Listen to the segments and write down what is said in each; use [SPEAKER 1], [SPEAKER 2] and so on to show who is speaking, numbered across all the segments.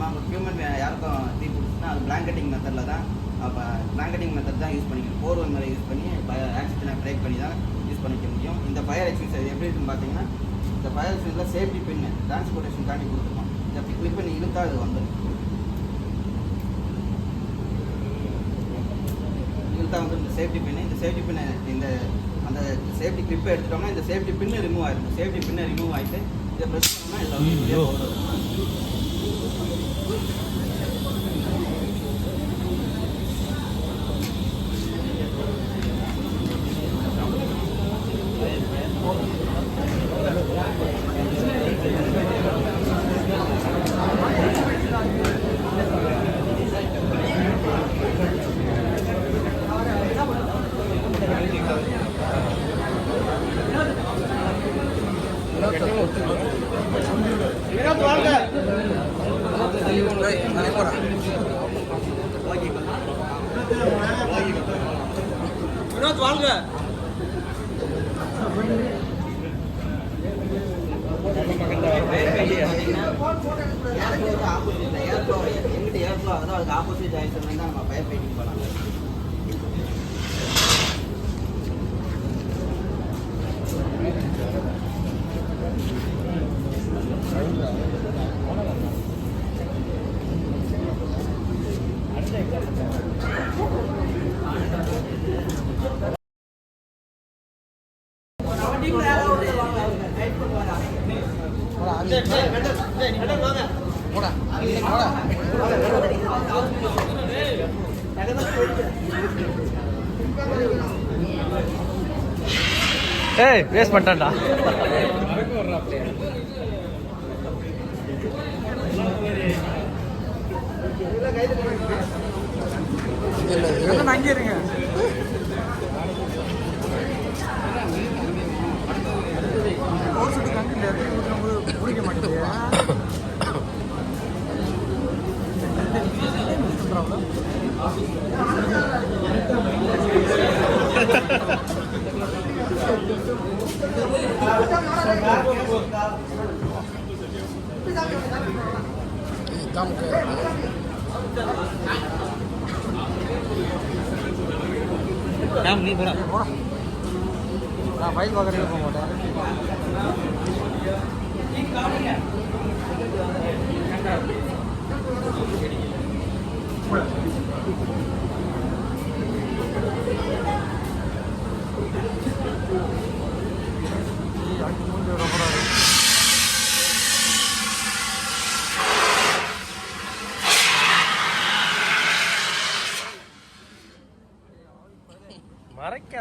[SPEAKER 1] நம்ம ஹியூமன் யாருக்கும் தீ பிடிச்சுன்னா அது பிளாங்கெட்டிங் மெத்தடில் தான் அப்போ பிளாங்கெட்டிங் மெத்தட் தான் யூஸ் பண்ணிக்கணும். போர்வை மேலே யூஸ் பண்ணி ஆக்சிஜனை பிரேக் பண்ணி தான் யூஸ் பண்ணிக்க முடியும். இந்த ஃபயர் எக்ஸ்பின்ஸ் எப்படி இருக்குன்னு பார்த்தீங்கன்னா இந்த ஃபயர் எக்ஸ்பின்ஸில் சேஃப்டி பின் டிரான்ஸ்போர்ட்டேஷன் காண்டி கொடுத்துருக்கோம். இந்த கிளிப் பண்ணி இழுத்தா அது வந்துடும் இழுத்தா வந்து இந்த சேஃப்டி பின்னு இந்த சேஃப்டி பின்னை இந்த அந்த சேஃப்டி கிளிப்பை எடுத்துட்டோம்னா இந்த சேஃப்டி பின்னு ரிமூவ் ஆயிடும். சேஃப்டி பின்னை ரிமூவ் ஆகிட்டு இதை ப்ரெஸ் பண்ணோம்னா இதில் வந்து Thank you.
[SPEAKER 2] வினோத்
[SPEAKER 1] வாழ்க ஆப்போசிட் ஆயிடுச்சு எங்கிட்ட அதுக்கு ஆப்போசிட் ஆயிடுச்சுன்னு நம்ம பயர் பெயிண்டிங் பண்ணலாம்
[SPEAKER 2] ஏய் வேஸ்ட் பண்ணிட்டான்டா. அங்கே இருங்க. काम नहीं थोड़ा हाँ भाई वगैरह को मोटा Thank you.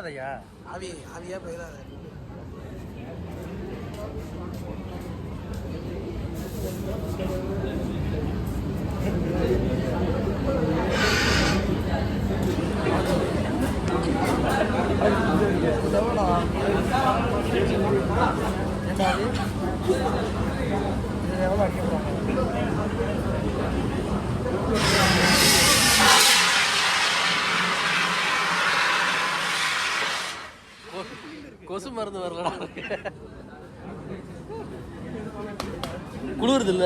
[SPEAKER 2] மறைக்காதயா
[SPEAKER 3] ஆவி ஆவியா போயிடாத
[SPEAKER 2] எவ்வளோ
[SPEAKER 3] கொசு மருந்து வரலடா. குளிருது இல்ல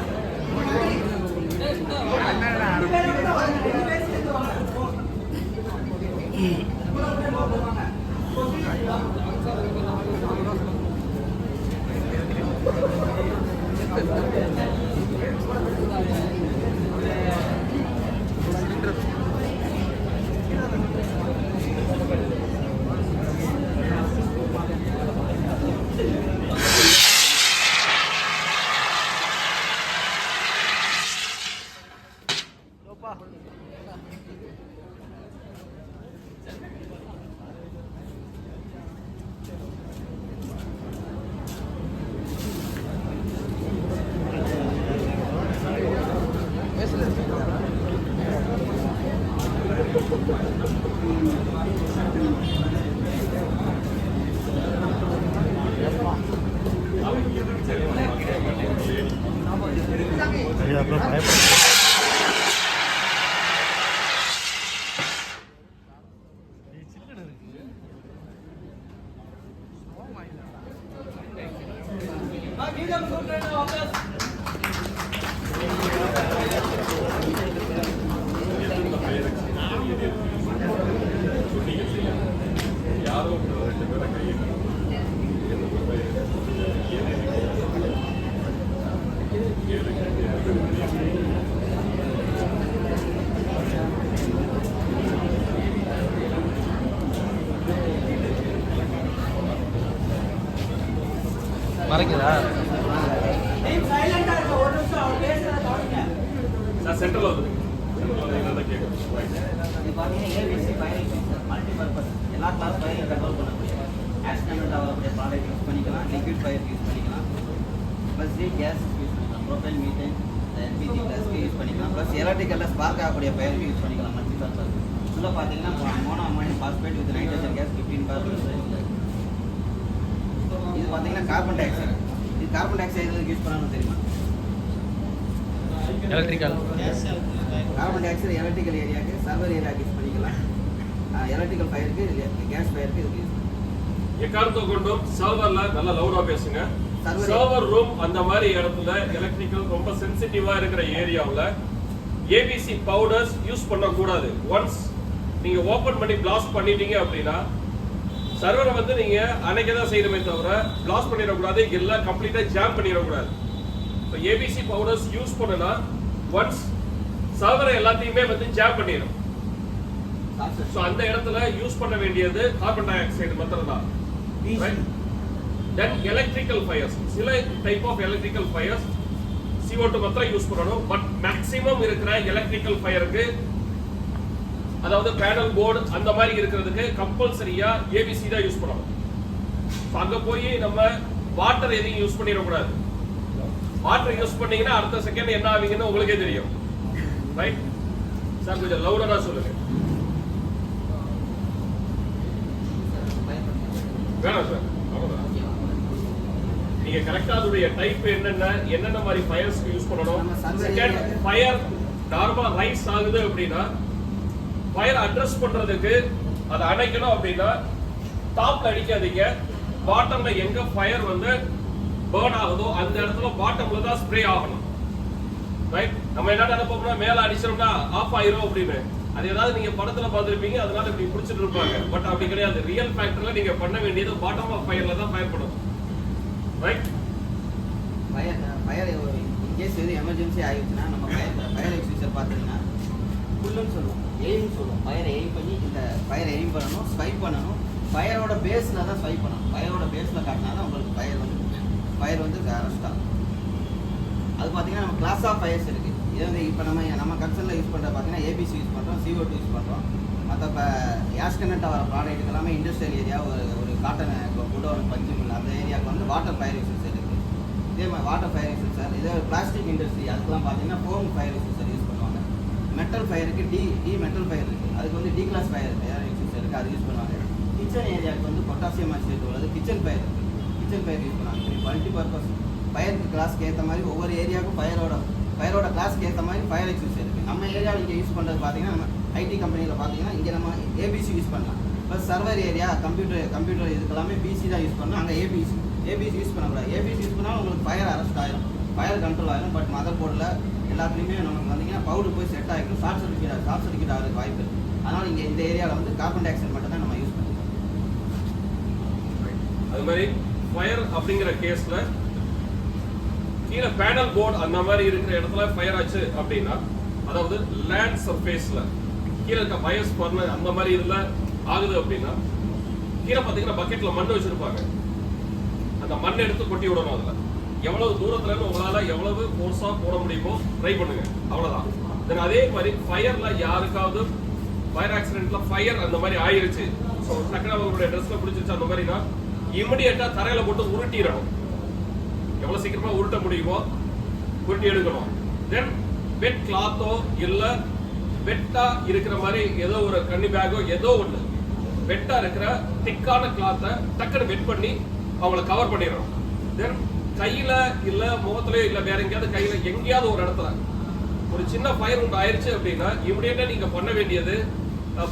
[SPEAKER 3] Mm-hmm. சில்லுன்னு இருக்கு மறைக்குதா
[SPEAKER 4] சார் சென்ட்ரல் வந்து சென்ட்ரல் வந்து என்னதான் கேட்குறேன்
[SPEAKER 1] இது பார்த்தீங்கன்னா ABC fire sir multi purpose எல்லா கிளாஸ் ஃபயரையும் கண்ட்ரோல் பண்ணக்கூடிய ஆக்சிடென்ட் ஆகக்கூடிய ப்ராடக்ட் யூஸ் பண்ணிக்கலாம். லிக்விட் ஃபயர் யூஸ் பண்ணிக்கலாம். ப்ளஸ் கேஸ் யூஸ் பண்ணிக்கலாம். ப்ரோபைல் மீத்தேன் எல்பிஜி கேஸ்க்கு யூஸ் பண்ணிக்கலாம். ப்ளஸ் எலக்ட்ரிக்கலில் ஸ்பார்க் ஆகக்கூடிய ஃபயருக்கு யூஸ் பண்ணிக்கலாம். மல்டி பர்பஸ் ஃபுல்லாக பார்த்தீங்கன்னா mono ammonium phosphate with nitrogen gas fifteen percent இது பார்த்தீங்கன்னா கார்பன் டை ஆக்சைடு இது கார்பன் டை ஆக்சைடு எதுக்கு யூஸ் பண்ணணும்னு தெரியுமா?
[SPEAKER 2] Electrical
[SPEAKER 1] carbon dioxide electrical ஏரியாவுக்கு சர்வர் ஏரியாவுக்கு யூஸ் பண்ணிக்கலாம். எலக்ட்ரிக்கல் ஃபயருக்கு கேஸ் ஃபயருக்கு இதுக்கு யூஸ்
[SPEAKER 4] எக்காரணத்தை கொண்டும் சர்வர்ல நல்லா லவுடா பேசுங்க. சர்வர் ரூம் அந்த மாதிரி இடத்துல எலக்ட்ரிக்கல் ரொம்ப சென்சிட்டிவா இருக்கிற ஏரியாவுல ஏபிசி பவுடர்ஸ் யூஸ் பண்ணக்கூடாது. ஒன்ஸ் நீங்க ஓபன் பண்ணி பிளாஸ்ட் பண்ணிட்டீங்க அப்படின்னா சர்வரை வந்து நீங்க அன்னைக்கு தான் செய்யணுமே தவிர பிளாஸ்ட் பண்ணிடக்கூடாது. இல்ல கம்ப்ளீட்டா ஜாம் பண்ணிடக்கூடாது. இப்போ ஏபிசி பவுடர்ஸ் யூஸ் பண்ணனா ஒன்ஸ் சர்வரை எல்லாத்தையுமே வந்து ஜாம் பண்ணிடும். ஸோ அந்த இடத்துல யூஸ் பண்ண வேண்டியது கார்பன் டை ஆக்சைடு மாத்திரம் தான் தென் எலக்ட்ரிக்கல் ஃபயர்ஸ் சில type of electrical fires CO2 மாத்திரம் யூஸ் பண்ணணும். பட் மேக்ஸிமம் இருக்கிற எலக்ட்ரிக்கல் ஃபயருக்கு அதாவது பேனல் போர்டு அந்த மாதிரி இருக்கிறதுக்கு கம்பல்சரியா ஏபிசி தான் யூஸ் பண்ணணும். அங்க போய் நம்ம வாட்டர் எதையும் யூஸ் பண்ணிடக்கூடாது. வாட்டர் யூஸ் பண்ணீங்கன்னா அடுத்த செகண்ட் என்ன ஆவீங்கன்னு உங்களுக்கே தெரியும். ரைட் சார் கொஞ்சம் லவுடரா சொல்லுங்க. வேணாம் சார் நீங்க கரெக்டா அதோடைய டைப் என்னென்ன என்னென்ன மாதிரி ஃபயர்ஸ்க்கு யூஸ் பண்ணணும்? செகண்ட் ஃபயர் நார்மலா ரைஸ் ஆகுது அப்படின்னா ஃபயர் அட்ரஸ் பண்றதுக்கு அதை அணைக்கணும் அப்படின்னா டாப்ல அடிக்காதீங்க பாட்டம்ல எங்க ஃபயர் வந்து பேர்ன் ஆகுதோ அந்த இடத்துல பாட்டம்ல தான் ஸ்ப்ரே ஆகணும் ரைட் நம்ம என்ன நினைப்போம்னா மேல அடிச்சோம்னா ஆஃப் ஆயிரும் அப்படின்னு அது ஏதாவது நீங்க படத்துல பார்த்துருப்பீங்க அதனால இப்படி பிடிச்சிட்டு இருப்பாங்க பட் அப்படி கிடையாது ரியல் ஃபேக்டர்ல நீங்க பண்ண வேண்டியது பாட்டம் ஆஃப் ஃபயர்ல தான் ஃபயர் பண்ணும் right
[SPEAKER 1] fire fire in case எது எமர்ஜென்சி ஆயிடுச்சுன்னா நம்ம ஃபயர் ஃபயர் எக்ஸ்டிங்ஷர் பார்த்தீங்கன்னா ஃபுல்லுன்னு சொல்லுவோம். எய்ம்னு சொல்லுவோம். ஃபயரை எய்ம் பண்ணி இந்த ஃபயரை எய்ம் பண்ணணும் ஸ்வைப் பண்ணணும். ஃபயரோட பேஸில் தான் ஸ்வைப் பண்ணணும். ஃபயரோட பேஸில் காட்டினா தான் உங்களுக்கு ஃபயர் வந்து ஃபயர் வந்து அரெஸ்ட் ஆகும் அது பார்த்தீங்கன்னா நம்ம கிளாஸ் ஆஃப் ஃபயர்ஸ் இருக்குது இது வந்து இப்போ நம்ம நம்ம கன்சர்னில் யூஸ் பண்ணுற பார்த்தீங்கன்னா ஏபிசி யூஸ் பண்ணுறோம் சிஓ டூ யூஸ் பண்ணுறோம் மற்ற இப்போ ஏஸ்கனட்டாக வர ப்ராடக்ட் எல்லாமே இண்டஸ்ட்ரியல் ஏரியா ஒரு ஒரு காட்டன் குடோன் பஞ்சு மில் அந்த ஏரியாவுக்கு வந்து வாட்டர் ஃபயர் யூசஸ் இருக்குது இதே மாதிரி வாட்டர் ஃபயர் சார் இதே பிளாஸ்டிக் இண்டஸ்ட்ரி அதுக்கெல்லாம் பார்த்தீங்கன்னா ஃபோம் ஃபயர் யூசஸ் மெட்டல் ஃபயருக்கு டி டி மெட்டல் ஃபயர் இருக்குது அதுக்கு வந்து D class fire fire exists இருக்குது அது யூஸ் பண்ணுவாங்க. கிச்சன் ஏரியாவுக்கு வந்து பொட்டாசியம் ஆக்சைடு உள்ளது. கிச்சன் ஃபயர் இருக்குது கிச்சன் ஃபயர் யூஸ் பண்ணுவாங்க. இப்படி மல்டி பர்பஸ் ஃபயருக்கு கிளாஸ்க்கு ஏற்ற மாதிரி ஒவ்வொரு ஏரியாவுக்கும் ஃபயரோட ஃபயரோட கிளாஸ்க்கு ஏற்ற மாதிரி ஃபயர் எக்ஸிஸ் இருக்குது நம்ம ஏரியாவில் இங்கே யூஸ் பண்ணுறது பார்த்தீங்கன்னா நம்ம ஐடி கம்பெனியில் பார்த்தீங்கன்னா இங்கே நம்ம ஏபிசி யூஸ் பண்ணலாம். இப்போ சர்வர் ஏரியா கம்ப்யூட்டர் கம்ப்யூட்டர் இதுக்கெல்லாமே பிசி தான் யூஸ் பண்ணணும். அங்கே ஏபிசி ஏபிசி யூஸ் பண்ணக்கூடாது. ஏபிசி யூஸ் பண்ணால் உங்களுக்கு ஃபயர் அரெஸ்ட் ஆயிரும். ஃபயர் கண்ட்ரோல் ஆயிரும். பட் மதர் போர்டில் எல்லாத்துலேயுமே நமக்கு வந்தீங்கன்னா பவுடர் போய் செட் ஆகிக்கும் ஷார்ட் சர்டிஃபிகேட் ஷார்ட் சர்டிஃபிகேட் ஆகிறது வாய்ப்பு இருக்குது அதனால் இங்கே இந்த ஏரியாவில் வந்து கார்பன் டை ஆக்சைடு மட்டும் தான் நம்ம யூஸ் பண்ணுவோம்
[SPEAKER 4] அது மாதிரி ஃபயர் அப்படிங்கிற கேஸ்ல கீழே பேனல் போர்டு அந்த மாதிரி இருக்கிற இடத்துல ஃபயர் ஆச்சு அப்படின்னா அதாவது லேண்ட் சர்ஃபேஸில் கீழே இருக்க பயஸ் பர்னர் அந்த மாதிரி இதில் ஆகுது அப்படின்னா கீழே பார்த்தீங்கன்னா பக்கெட்ல மண் வச்சிருப்பாங்க. அந்த மண் எடுத்து கொட்டி விடணும் அதில். எவ்வளவு தூரத்துல இருந்து உங்களால எவ்வளவு ஃபோர்ஸா போட முடியுமோ ட்ரை பண்ணுங்க. அவ்வளவுதான். தென் அதே மாதிரி ஃபயர்ல யாருக்காவது ஃபயர் ஆக்சிடென்ட்ல ஃபயர் அந்த மாதிரி ஆயிருச்சு. ஸோ டக்குனு அவங்களுடைய ட்ரெஸ்ல பிடிச்சிருச்சு அந்த மாதிரினா இமிடியட்டா தரையில போட்டு உருட்டிடணும். எவ்வளவு சீக்கிரமா உருட்ட முடியுமோ உருட்டி எடுக்கணும். தென் வெட் கிளாத்தோ இல்ல வெட்டா இருக்கிற மாதிரி ஏதோ ஒரு கண்ணி பேக்கோ ஏதோ ஒண்ணு வெட்டா இருக்கிற திக்கான கிளாத்தை டக்குன்னு வெட் பண்ணி அவங்கள கவர் பண்ணிடுறோம் தென் கையில இல்ல முகத்திலயோ இல்ல வேற எங்கேயாவது கையில எங்கேயாவது ஒரு இடத்துல ஒரு சின்ன ஃபயர் உண்டு ஆயிடுச்சு அப்படின்னா இமிடியேட்டா நீங்க பண்ண வேண்டியது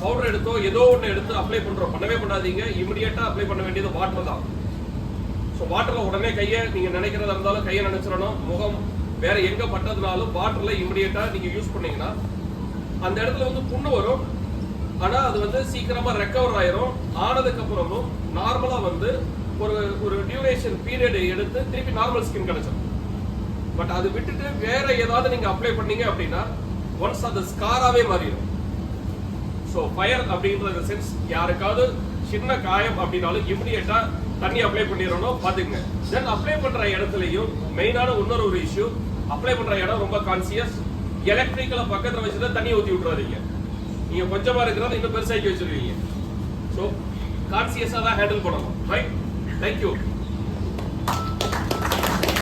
[SPEAKER 4] பவுடர் எடுத்தோ ஏதோ ஒன்று எடுத்து அப்ளை பண்றோம் பண்ணவே பண்ணாதீங்க. இமிடியேட்டா அப்ளை பண்ண வேண்டியது வாட்டர் தான். ஸோ வாட்டர்ல உடனே கையை நீங்க நினைக்கிறதா இருந்தாலும் கையை நினைச்சிடணும். முகம் வேற எங்க பட்டதுனாலும் வாட்டர்ல இமிடியேட்டா நீங்க யூஸ் பண்ணீங்கன்னா அந்த இடத்துல வந்து புண்ணு வரும். ஆனா அது வந்து சீக்கிரமா ரெக்கவர் ஆயிரும். ஆனதுக்கு அப்புறமும் நார்மலா வந்து ஒரு ஒரு டியூரேஷன் பீரியடை எடுத்து திருப்பி நார்மல் ஸ்கின் கிடைச்சிடும் பட் அது விட்டுட்டு வேற ஏதாவது நீங்க அப்ளை பண்ணீங்க அப்படின்னா ஒன்ஸ் அது ஸ்காராவே மாறிடும். ஸோ ஃபயர் அப்படின்ற சென்ஸ் யாருக்காவது சின்ன காயம் அப்படின்னாலும் இமிடியேட்டா தண்ணி அப்ளை பண்ணிடணும் பாத்துங்க தென் அப்ளை பண்ற இடத்துலயும் மெயினான இன்னொரு ஒரு இஷ்யூ அப்ளை பண்ற இடம் ரொம்ப கான்சியஸ் எலக்ட்ரிக்கல பக்கத்துல வச்சுதான் தண்ணி ஊத்தி விட்டுறாதீங்க. நீங்க கொஞ்சமா இருக்கிறத இன்னும் பெருசாக்கி வச்சிருவீங்க. ஸோ கான்சியஸா தான் ஹேண்டில் பண்ணணும் ரைட் Thank you.